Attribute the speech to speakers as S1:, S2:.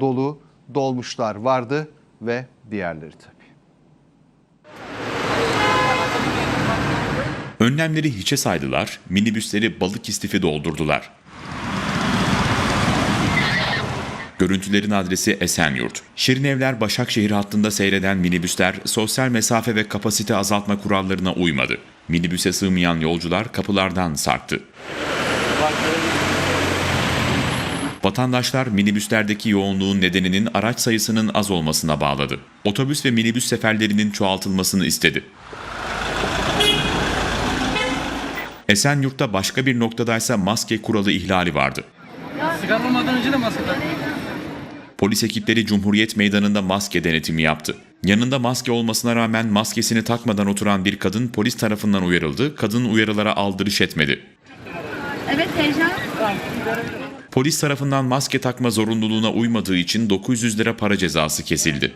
S1: dolu dolmuşlar vardı ve diğerleri tabii.
S2: Önlemleri hiçe saydılar, minibüsleri balık istifi doldurdular. Görüntülerin adresi Esenyurt. Şirinevler Başakşehir hattında seyreden minibüsler sosyal mesafe ve kapasite azaltma kurallarına uymadı. Minibüse sığmayan yolcular kapılardan sarktı. Vatandaşlar minibüslerdeki yoğunluğun nedeninin araç sayısının az olmasına bağladı. Otobüs ve minibüs seferlerinin çoğaltılmasını istedi. Esenyurt'ta başka bir noktadaysa maske kuralı ihlali vardı.
S3: Sigara önce de maske.
S2: Polis ekipleri Cumhuriyet Meydanı'nda maske denetimi yaptı. Yanında maske olmasına rağmen maskesini takmadan oturan bir kadın polis tarafından uyarıldı. Kadın uyarılara aldırış etmedi.
S4: Evet Teycan.
S2: Polis tarafından maske takma zorunluluğuna uymadığı için 900 lira para cezası kesildi.